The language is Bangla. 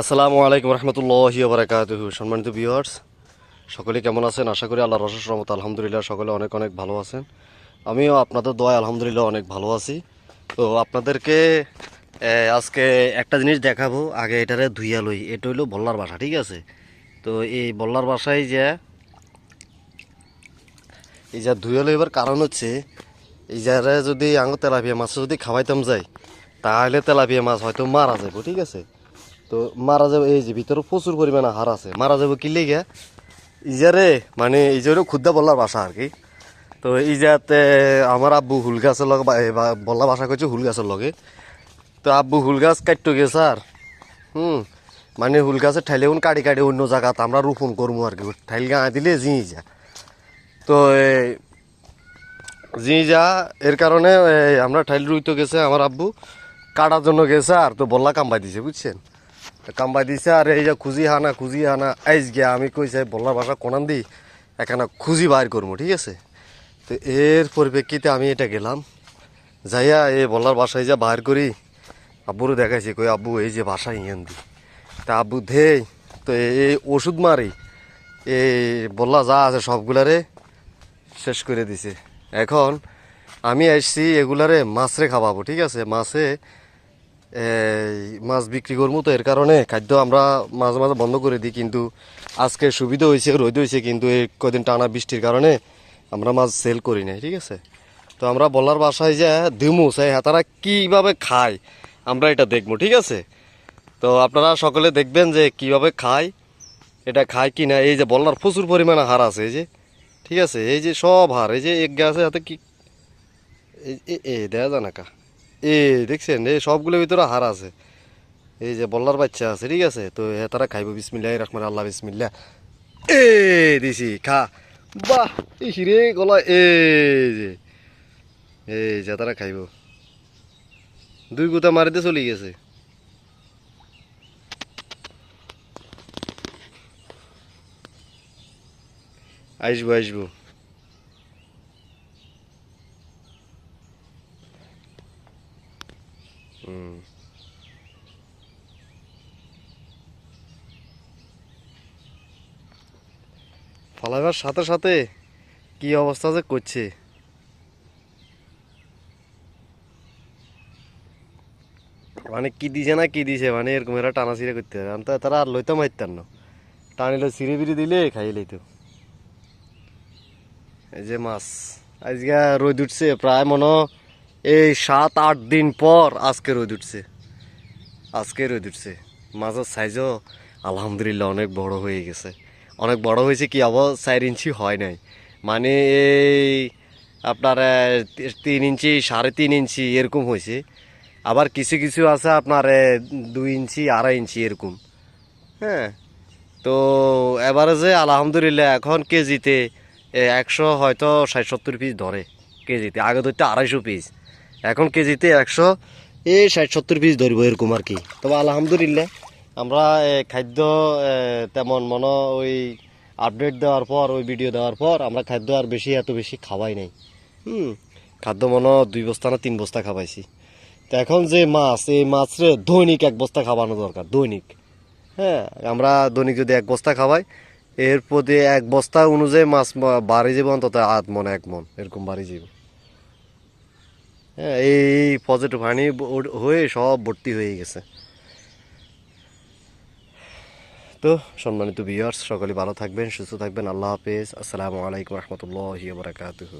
আসসালামু আলাইকুম রহমতুল্লাহি বারাকাতুহু। সম্মানিত ভিউয়ার্স সকলে কেমন আছেন? আশা করি আল্লাহ রসস রহমত আলহামদুলিল্লাহ সকলে অনেক অনেক ভালো আছেন। আমিও আপনাদের দোয়া আলহামদুলিল্লাহ অনেক ভালো আছি। তো আপনাদেরকে আজকে একটা জিনিস দেখাবো। আগে এটারে ধুইয়া লই। এটা হইল বল্লার বাসা, ঠিক আছে? তো এই বল্লার বাসায় যে, এই যা ধুয়ে লইবার কারণ হচ্ছে, এই যারা যদি আঙ তেলাপিয়া মাছ যদি খাওয়াইতাম যাই, তাহলে তেলাপিয়া মাছ হয়তো মারা যাব ঠিক আছে? তো মারা যাবে, এই যে ভিতরে প্রচুর পরিমাণে হার আছে। মারা যাবে কি লেগে ইজারে মানে হলো ক্ষুদ্রা বল্লার বাসা আর কি। তো এই যাতে আমার আব্বু হুল গাছের লগে বল্লা বাসা করছে হুল গাছের লগে। তো আব্বু হুল গাছ কাটতে গেছে আর হুম মানে হুল গাছের ঠাইলে এখন কাটি কাটি অন্য জায়গাতে আমরা রোপণ করব আর কি। ঠাইল গাঁ দিলে জিঁ যা। তো জি যা, এর কারণে আমরা ঠাইল রুইতে গেছে আমার আব্বু। কাটার জন্য গেছে আর তো বল্লা কামবাই দিছে, বুঝছেন? কামবাই দিছে, আর এই যে খুঁজি হানা খুঁজি হানা আইস গিয়া আমি কইছে, বল্লার ভাষা কোনান দি, এখানে খুঁজি বাইর করব ঠিক আছে? তো এর পরিপ্রেক্ষিতে আমি এটা গেলাম, যাইয়া এই বল্লার বাসায় যা বাইর করি আব্বুরও দেখাইছি, কই আব্বু, এই যে বাসা ইয়ান দি। তা আব্বু ধেই তো এই ওষুধ মারি, এই বললা যা আছে সবগুলারে শেষ করে দিছে। এখন আমি আসছি এগুলারে মাছরে খাওয়াবো, ঠিক আছে? মাছে এই মাছ বিক্রি করব তো এর কারণে খাদ্য আমরা মাঝে মাঝে বন্ধ করে দিই, কিন্তু আজকে সুবিধা হয়েছে, রোদ হয়েছে, কিন্তু এই কদিন টানা বৃষ্টির কারণে আমরা মাছ সেল করি নাই, ঠিক আছে? তো আমরা বলার বাসায় যে দিমু চাই তারা কীভাবে খায়, আমরা এটা দেখব, ঠিক আছে? তো আপনারা সকলে দেখবেন যে কীভাবে খায়, এটা খায় কি না, এই যে বল্লার প্রচুর পরিমাণে হার আছে, এই যে, ঠিক আছে? এই যে সব হার এই যে এক গাছে হাতে কি এই- এ এ দেয়া যায় না কা। এ, দেখছেন এই সবগুলোর ভিতরে হার আছে। এই যে বল্লার বাচ্চা আছে, ঠিক আছে? তো এ, তারা খাইব, বিসমিল্লাহ, রহমান আল্লাহ বিসমিল্লা এ, দিছি, খা। বাহ এই হিরে গলা, এ, যে। এই যে, তারা খাইব। দুই গুতা মারিতে চলে গেছে। আসব আসব ফালাইবার সাথে সাথে কি অবস্থা যে করছে? মানে কি দিছে না কি দিছে মানে এরকম এরা টানা ছিঁড়ে করতে হবে আমি তো তারা আর লইতাম মারতাম না। টানিলে ছিঁড়ে বিড়ি দিলে খাই লইতো। এই যে মাছ, আজকে রোদ উঠছে, প্রায় মনে এই সাত, আট দিন পর আজকে রোদ উঠছে। আজকে রোদ উঠছে। মাছের সাইজও আলহামদুলিল্লাহ অনেক বড় হয়ে গেছে। অনেক বড় হয়েছে কি আবার চার ইঞ্চি হয় নাই। মানে এই আপনার তিন ইঞ্চি, সাড়ে তিন ইঞ্চি এরকম হয়েছে। আবার কিছু কিছু আছে আপনার দুই ইঞ্চি, আড়াই ইঞ্চি এরকম। হ্যাঁ? তো এভারেজে আলহামদুলিল্লাহ এখন কেজিতে একশো হয়তো ষাট, সত্তর পিস ধরে। কেজিতে। আগে ধরতে আড়াইশো পিস এখন কেজিতে একশো এই ষাট, সত্তর পিস ধরবো এরকম আর কি। তবে আলহামদুলিল্লাহ, আমরা খাদ্য তেমন মনে ওই আপডেট দেওয়ার পর, ওই ভিডিও দেওয়ার পর, আমরা খাদ্য আর বেশি, এত বেশি খাওয়াই নাই। হুম, খাদ্য মনে দুই বস্তা না তিন বস্তা খাওয়াইছি। তো এখন যে মাছ, এই মাছরে দৈনিক এক বস্তা খাওয়ানো দরকার, দৈনিক। হ্যাঁ আমরা দৈনিক যদি এক বস্তা খাওয়াই, এর প্রতি এক বস্তা অনুযায়ী মাছ বাড়ি যাবে অন্তত আধ মন এক মন এরকম বাড়ি যাবে হ্যাঁ এই পজিটিভ হানি হয়ে সব ভর্তি হয়ে গেছে। তো সম্মানিত ভিউয়ার্স সকলে ভালো থাকবেন, সুস্থ থাকবেন। আল্লাহ হাফেজ। আসসালামু আলাইকুম রহমতুল্লাহ বারাকাতুহু।